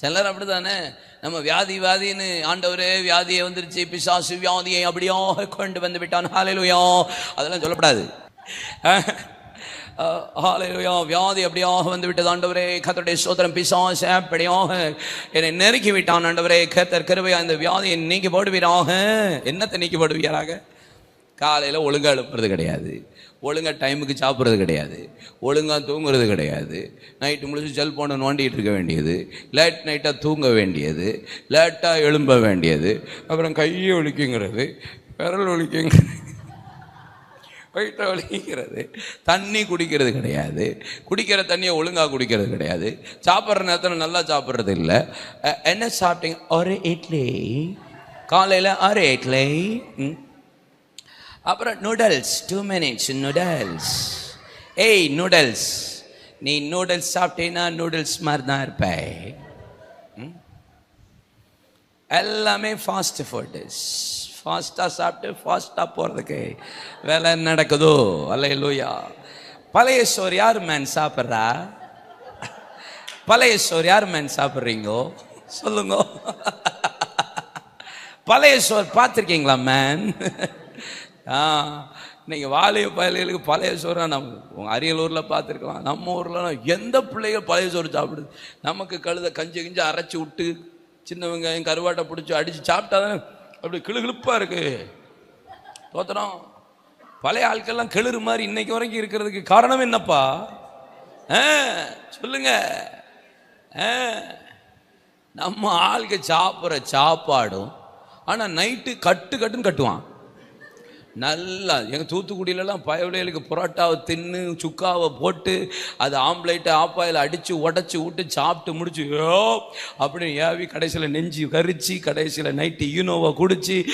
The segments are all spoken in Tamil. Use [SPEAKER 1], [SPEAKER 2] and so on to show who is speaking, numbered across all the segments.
[SPEAKER 1] சிலர் அப்படிதானே நம்ம வியாதி வியாதின்னு ஆண்டவரே வியாதியை வந்துருச்சு பிசாசு வியாதியை அப்படியாக கொண்டு வந்து விட்டான். ஹalleluya. அதெல்லாம் சொல்லப்படாது. ஹalleluya. வியாதி அப்படியாக வந்து விட்டது ஆண்டவரே. கத்தருடைய சோதரம் பிசாசு அப்படியாக என்னை நெருக்கி விட்டான் ஆண்டவரே. கத்தர் கருவையா இந்த வியாதியை நீக்கி போடுவீராக. என்னத்தை நீக்கி போடுவீராக? காலையில் ஒழுங்காக எழுப்புறது கிடையாது. ஒழுங்கா டைமுக்கு சாப்பிட்றது கிடையாது. ஒழுங்காக தூங்குறது கிடையாது. நைட்டு முழிச்சு செல்ஃபோனை நோண்டிகிட்டு இருக்க வேண்டியது. லேட் நைட்டாக தூங்க வேண்டியது. லேட்டாக எழும்ப வேண்டியது. அப்புறம் கையை ஒழிக்குங்கிறது விரல் ஒழிக்குங்கிறது வயிற்றை வலிக்கிறது தண்ணி குடிக்கிறது கிடையாது. குடிக்கிற தண்ணியை ஒழுங்காக குடிக்கிறது கிடையாது. சாப்பிட்ற நேரத்தில் நல்லா சாப்பிட்றது இல்லை. என்ன சாப்பிட்டீங்க? ஒரு இட்லி. காலையில் ஒரு இட்லி. ம்? அப்புறம் நூடல்ஸ் டூ மினிட்ஸ் நூடல்ஸ் ஏய் நூடல்ஸ் நீ நூடல்ஸ் சாப்பிட்டேன்னா நூடல்ஸ் மாதிரி தான் இருப்ப ம்? எல்லாமே ஃபாஸ்ட் ஃபுட்ஸ் ஃபாஸ்ட்டாக சாப்பிட்டு ஃபாஸ்ட்டாக போகிறதுக்கு வேலை நடக்குதோ? அல்ல லூயா பழைய சோறு யார் மேன் சாப்பிட்றா? பழைய சோறு யார் மேன் சாப்பிட்றீங்கோ? சொல்லுங்க. பழைய சோறு பார்த்துருக்கீங்களா மேன் ஆ இன்னைக்கு வாலிய பயல்களுக்கு பழைய சோறாக நம்ம உங்கள் அரியலூரில் பார்த்துருக்கலாம். நம்ம ஊரில் எந்த பிள்ளைகள் பழைய சோறு சாப்பிடுது? நமக்கு கழுத கஞ்சி கிஞ்சி அரைச்சி விட்டு சின்ன வெங்காயம் கருவாட்டை பிடிச்சி அடித்து சாப்பிட்டா தானே அப்படி கிளுகிழுப்பாக இருக்கு. தோத்திரம் பழைய ஆட்கள்லாம் கிளறு மாதிரி இன்னைக்கு வரைக்கும் இருக்கிறதுக்கு காரணம் என்னப்பா? ஆ சொல்லுங்க. ஆ நம்ம ஆளுக்கு சாப்பிட்ற சாப்பாடும் ஆனால் நைட்டு கட்டு கட்டுன்னு கட்டுவான். நல்லா எங்கள் தூத்துக்குடியிலலாம் பயவிலைகளுக்கு புரோட்டாவை தின்னு சுக்காவை போட்டு அது ஆம்லேட்டை ஆப்பாயில் அடித்து உடச்சி விட்டு சாப்பிட்டு முடிச்சு யோ அப்படின்னு ஏவி கடைசியில் நெஞ்சு கரிச்சு கடைசியில் நைட்டு யூனோவை குடிச்சு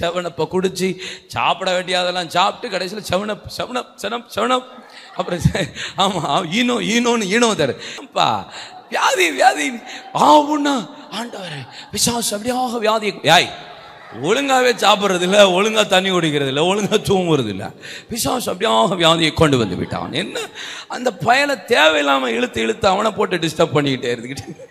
[SPEAKER 1] செவனப்பை குடிச்சு சாப்பிட வேண்டியதெல்லாம் சாப்பிட்டு கடைசியில் செவனப் செவனப் செவனப் செவனப். அப்புறம் ஆமாம் ஈனோ ஈனோன்னு ஈனோ தருப்பா வியாதி வியாதி. ஆவுன்னா ஆண்டவர் பிசாசு அப்படியாக வியாதி யாய் ஒழுங்காவே சாப்பிட்றது இல்லை ஒழுங்காக தண்ணி குடிக்கிறது இல்லை ஒழுங்காக தூங்குறது இல்லை பிசாசு அப்படியே வியாதியை கொண்டு வந்து விட்டான். என்ன? அந்த பயலை தேவையில்லாமல் இழுத்து இழுத்து அவனை போட்டு டிஸ்டர்ப் பண்ணிக்கிட்டே இருந்துக்கிட்டு